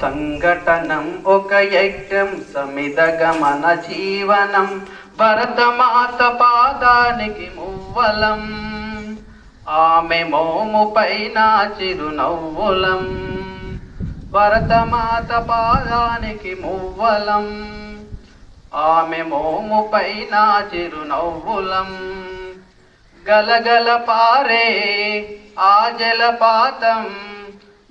సంఘటనం ఒక యజ్ఞం సమిదగమన జీవనం భరతమాత పాదానికి మువ్వలం. ఆమె మోము పైన చిరునవ్వులం. భరతమాత పాదానికి మువ్వలం. ఆమె మోము పైన చిరునవ్వులం. గలగల పారే ఆ జలపాతం.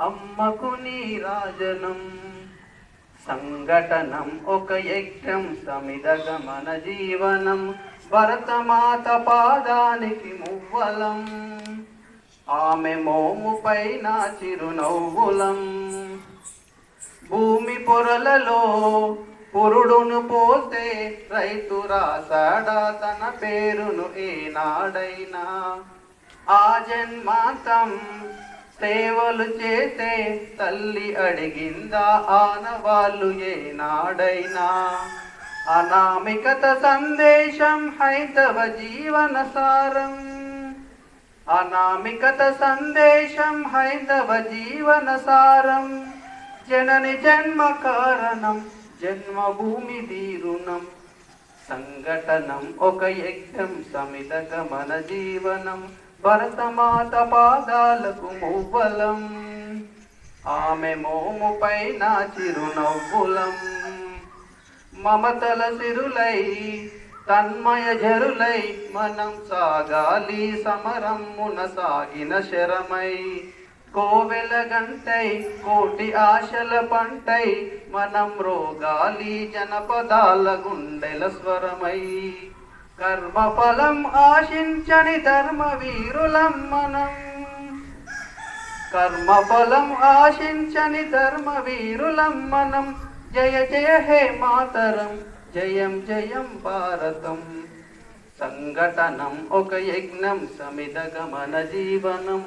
అమ్మకు నీరాజనం. సంఘటనం ఒక యజ్ఞం సమిదగమన జీవనం. భరతమాత పాదానికి మువ్వలం. ఆమె మోము పైన చిరునవ్వులం. భూమి పొరలలో పురుడును పోతే రైతు రాసాడా తన పేరును ఏనాడైనా. ఆ జన్మాంతం సేవలు చేసే తల్లి అడిగిందా ఆనవాళ్ళు ఏనాడైనా? అనామికత సందేశం హైతవ జీవన సారం. అనామికత సందేశం హైందవ జీవన సారం. జనని జన్మ కారణం జన్మభూమి దీరుణం సంఘటనం ఒక యజ్ఞం సమిత గమన జీవనం. భరతమాత పాదాలకు మువ్వలం. ఆమె మోము పైన చిరునవ్వులం. మమతల సిరులై తన్మయ జరులై మనం సాగాలి సమరమ్మున సాగిన శరమై. కోవెల గంటై కోటి ఆశల పంటై మనం రోగాలి జనపదాల గుండెల స్వరమై. కర్మఫలం ఆశించని ధర్మ వీరులం మనం కర్మఫలం ఆశించని ధర్మ వీరులం మనం జయ జయ హే మాతరం జయం జయం భారతం. సంఘటనం ఒక యజ్ఞం సమిత గమన జీవనం.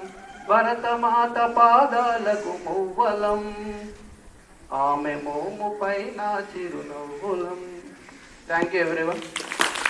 భరతమాత పాదాలకు మువ్వలం. ఆమె మోము పైన చిరునవ్వులం. Thank you everyone